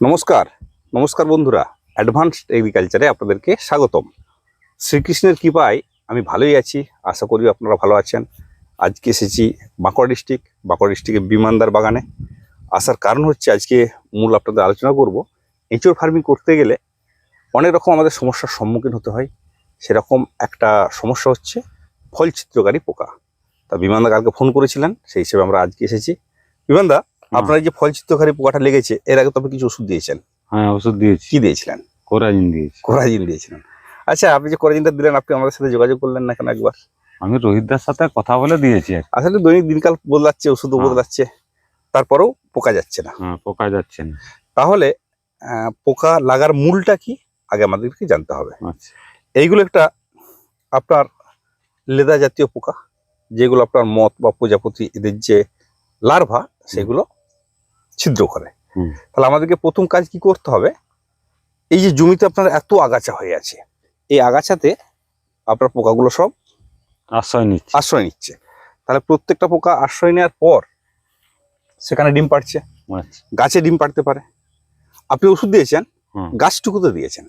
নমস্কার নমস্কার বন্ধুরা। অ্যাডভান্সড এগ্রিকালচারে আপনাদেরকে স্বাগতম। শ্রীকৃষ্ণের কৃপায় আমি ভালোই আছি, আশা করি আপনারা ভালো আছেন। আজকে এসেছি বাঁকুড়া ডিস্ট্রিক্ট বাঁকুড়া ডিস্ট্রিক্টের বিমানদার বাগানে। আসার কারণ হচ্ছে আজকে মূল আপনাদের আলোচনা করব। এঁচোড় ফার্মিং করতে গেলে অনেক রকম আমাদের সমস্যার সম্মুখীন হতে হয়। সেরকম একটা সমস্যা হচ্ছে ফল চিত্রকারী পোকা। তা বিমানদা কালকে ফোন করেছিলেন, সেই হিসেবে আমরা আজকে এসেছি। বিমানদা আপনার যে ফল চিত্রকারী পোকাটা লেগেছে এর আগে তবে কিছু ওষুধ দিয়েছেন? হ্যাঁ ওষুধ দিয়েছি। কি দিয়েছিলেন? কোরাজিন দিয়েছি। কোরাজিন দিয়েছিলেন। আচ্ছা আপনি যে কোরাজিনটা দিলেন আপনি আমাদের সাথে যোগাযোগ করলেন না কেন একবার? আমি রোহিতদার সাথে কথা বলে দিয়েছি আসলে দৈনিক দিনকাল বদলাচ্ছে ওষুধও হ্যাঁ। বদলাচ্ছে তারপরেও পোকা যাচ্ছে না। হ্যাঁ পোকা যাচ্ছে না। তাহলে পোকা লাগার মূলটা কি? আগে আমাদেরকে জানতে হবে। আচ্ছা। এইগুলো একটা আপনার লেদা জাতীয় পোকা যেগুলো আপনার মত বা প্রজাপতি এদের যে লার্ভা সেগুলো ছিদ্র করে। তাহলে আমাদেরকে প্রথম কাজ কি করতে হবে? এই যে জমিতে আপনার এত আগাছা হয়ে আছে এই আগাছাতে আপনার পোকাগুলো সব আশ্রয় নিচ্ছে। আশ্রয় নিচ্ছে। তাহলে প্রত্যেকটা পোকা আশ্রয় নেওয়ার পর সেখানে ডিম পাড়ছে। আচ্ছা। গাছে ডিম পাড়তে পারে। আপনি ওষুধ দিয়েছেন। গাছটুকুতে দিয়েছেন।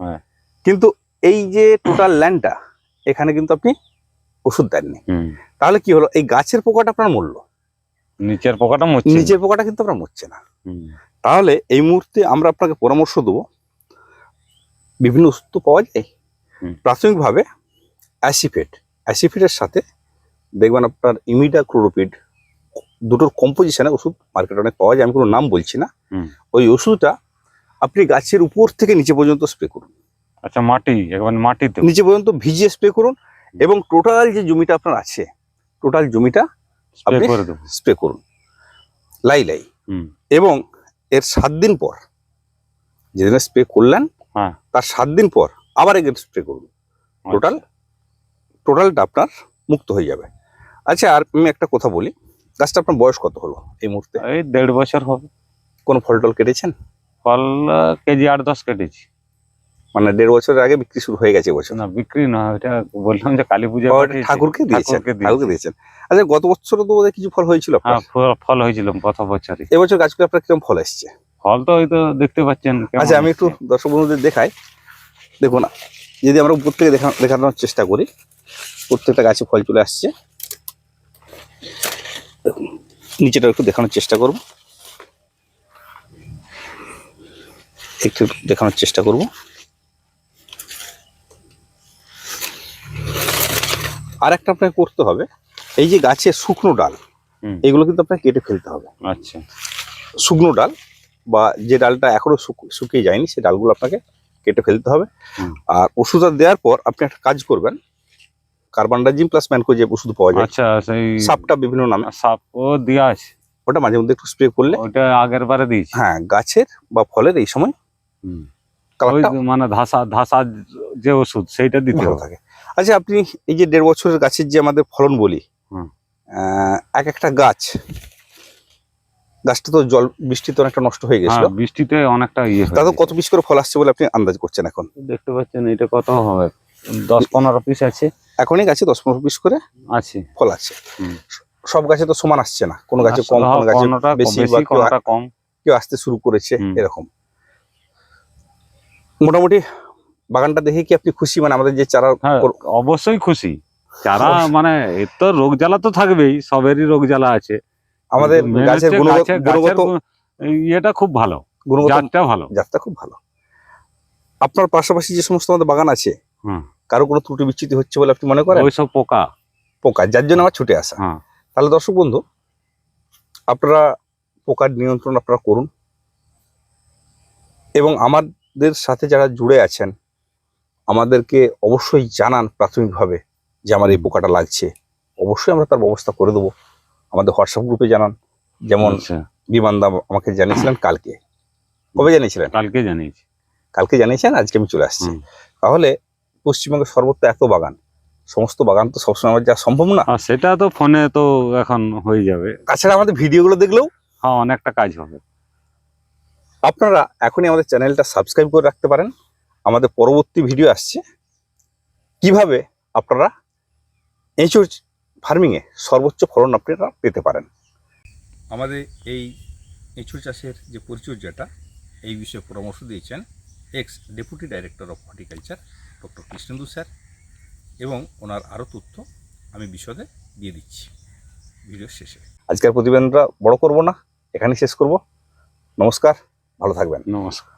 হ্যাঁ। কিন্তু এই যে টোটাল ল্যান্ডটা এখানে কিন্তু আপনি ওষুধ দেননি। তাহলে কি হলো? এই গাছের পোকাটা আপনার মূল্য। নিচের পোকাটা মরছে। নিচের পোকাটা কিন্তু আমরা মরছে না। তাহলে এই মুহূর্তে আমরা আপনাকে পরামর্শ দেবো বিভিন্ন ওষুধ তো পাওয়া যায়। প্রাথমিকভাবে অ্যাসিফেট। অ্যাসিফেটের সাথে দেখবেন আপনার ইমিডা ক্লোরোপিড দুটোর কম্পোজিশনে ওষুধ মার্কেটে অনেক পাওয়া যায় আমি কোনো নাম বলছি না। ওই ওষুধটা আপনি গাছের উপর থেকে নিচে পর্যন্ত স্প্রে করুন। আচ্ছা মাটি একবার মাটিতে। নিচে পর্যন্ত ভিজিয়ে স্প্রে করুন এবং টোটাল যে জমিটা আপনার আছে টোটাল জমিটা আপনি- স্প্রে করুন। লাই লাই। এবং এর সাত দিন পর যেদিন স্প্রে করলেন হ্যাঁ। তার সাত দিন পর আবার এগেন স্প্রে করুন। টোটাল টোটালটা আপনার মুক্ত হয়ে যাবে। আচ্ছা আর আমি একটা কথা বলি। গাছটা আপনার বয়স কত হলো এই মুহূর্তে? এই দেড় বছর হবে। কোনো ফল টল কেটেছেন? ফল কেজি আট দশ কেটেছি। মানে দেড় বছর আগে বিক্রি শুরু হয়ে গেছে বছর। না বিক্রি না এটা বললাম যে কালী পূজা ঠাকুরকে দিয়েছেন ঠাকুরকে দিয়েছি। দিয়েছেন। আচ্ছা গত বছর তো বোধহয় কিছু ফল হয়েছিল হ্যাঁ ফল- হয়েছিল গত বছরই। এবছর গাছগুলো আপনার কীরকম ফল এসছে? ফল তো হয়তো দেখতে পাচ্ছেন আচ্ছা আমি একটু। দর্শক বন্ধুদের দেখাই। দেখুন যদি আমরা উপর থেকে দেখা দেখানোর চেষ্টা করি প্রত্যেকটা গাছে ফল চলে আসছে। নিচেটা একটু দেখানোর চেষ্টা করব। একটু দেখানোর চেষ্টা করব। আর একটা আপনাকে করতে হবে এই যে গাছের শুকনো ডাল এগুলো কিন্তু আপনাকে কেটে ফেলতে হবে। আচ্ছা। শুকনো ডাল বা যে ডালটা এখনও শুকিয়ে যায়নি সেই ডালগুলো আপনাকে কেটে ফেলতে হবে। আর ওষুধটা দেওয়ার পর আপনি একটা কাজ করবেন কার্বানডাজিম প্লাস ম্যানকো যে ওষুধ পাওয়া যায়। আচ্ছা সেই সাপটা বিভিন্ন নামে। সাপ ও দেওয়া আছে। ওটা মাঝে মধ্যে একটু স্প্রে করলে ওটা আগের বারে দিয়েছি। হ্যাঁ গাছের বা ফলের এই সময় মানে ধাসা ধাসা যে ওষুধ সেইটা দিতে হবে। থাকে। আচ্ছা আপনি এই যে দেড় বছরের গাছের যে আমাদের ফলন বলি এক একটা গাছ গাছটা তো জল বৃষ্টিতে অনেকটা নষ্ট হয়ে হ্যাঁ গেছিল বৃষ্টিতে অনেকটা ইয়ে তাতে কত পিস করে ফল আসছে বলে আপনি আন্দাজ করছেন এখন? দেখতে পাচ্ছেন এটা কত হবে? দশ পনেরো পিস আছে। এখনই গাছে দশ পনেরো পিস করে আছে। ফল আছে। সব গাছে তো সমান আসছে না। কোনো গাছে কম কোনো গাছে বেশি বেশি বা কম। কেউ আসতে শুরু করেছে এরকম। মোটামুটি বাগানটা দেখে কি আপনি খুশি? মানে আমাদের যে চারা হ্যাঁ অবশ্যই খুশি। চারা মানে এর তো রোগ জ্বালা তো থাকবেই সবেরই রোগ জ্বালা আছে। আমাদের গাছের গুণগত ইয়েটা খুব ভালো গুণগত জাতটা ভালো। জাতটা খুব ভালো। আপনার পাশাপাশি যে সমস্ত আমাদের বাগান আছে হুম। কারও কোনো ত্রুটি বিচ্যুতি হচ্ছে বলে আপনি মনে করেন? ওইসব পোকা। পোকা যার জন্য আমার ছুটে আসা। হ্যাঁ। তাহলে দর্শক বন্ধু আপনারা পোকার নিয়ন্ত্রণ আপনারা করুন। এবং আমাদের সাথে যারা জুড়ে আছেন আমাদেরকে অবশ্যই জানান প্রাথমিকভাবে যে আমার এই পোকাটা লাগছে। অবশ্যই আমরা তার ব্যবস্থা করে দেবো। আমাদের হোয়াটসঅ্যাপ গ্রুপে জানান। যেমন আচ্ছা। বিমান দাম আমাকে জানিয়েছিলেন কালকে। কবে জানিয়েছিলেন? কালকে জানিয়েছি। কালকে জানিয়েছেন আজকে আমি চলে আসছি। তাহলে পশ্চিমবঙ্গের সর্বত্র এত বাগান। সমস্ত বাগান তো সবসময় আমার যাওয়া সম্ভব না। সেটা তো ফোনে তো এখন হয়ে যাবে। তাছাড়া আমাদের ভিডিওগুলো দেখলেও হ্যাঁ অনেকটা কাজ হবে। আপনারা এখনই আমাদের চ্যানেলটা সাবস্ক্রাইব করে রাখতে পারেন। আমাদের পরবর্তী ভিডিও আসছে। কীভাবে আপনারা এঁচুর ফার্মিংয়ে সর্বোচ্চ ফলন আপনারা পেতে পারেন? আমাদের এই এঁচুর চাষের যে পরিচর্যাটা এই বিষয়ে পরামর্শ দিয়েছেন ex deputy director of horticulture doctor Krishnendu sir এবং ওনার আরও তথ্য আমি বিশদে দিয়ে দিচ্ছি ভিডিও শেষে। আজকের প্রতিবেদনটা বড় করব না এখানেই শেষ করব। নমস্কার ভালো থাকবেন। নমস্কার।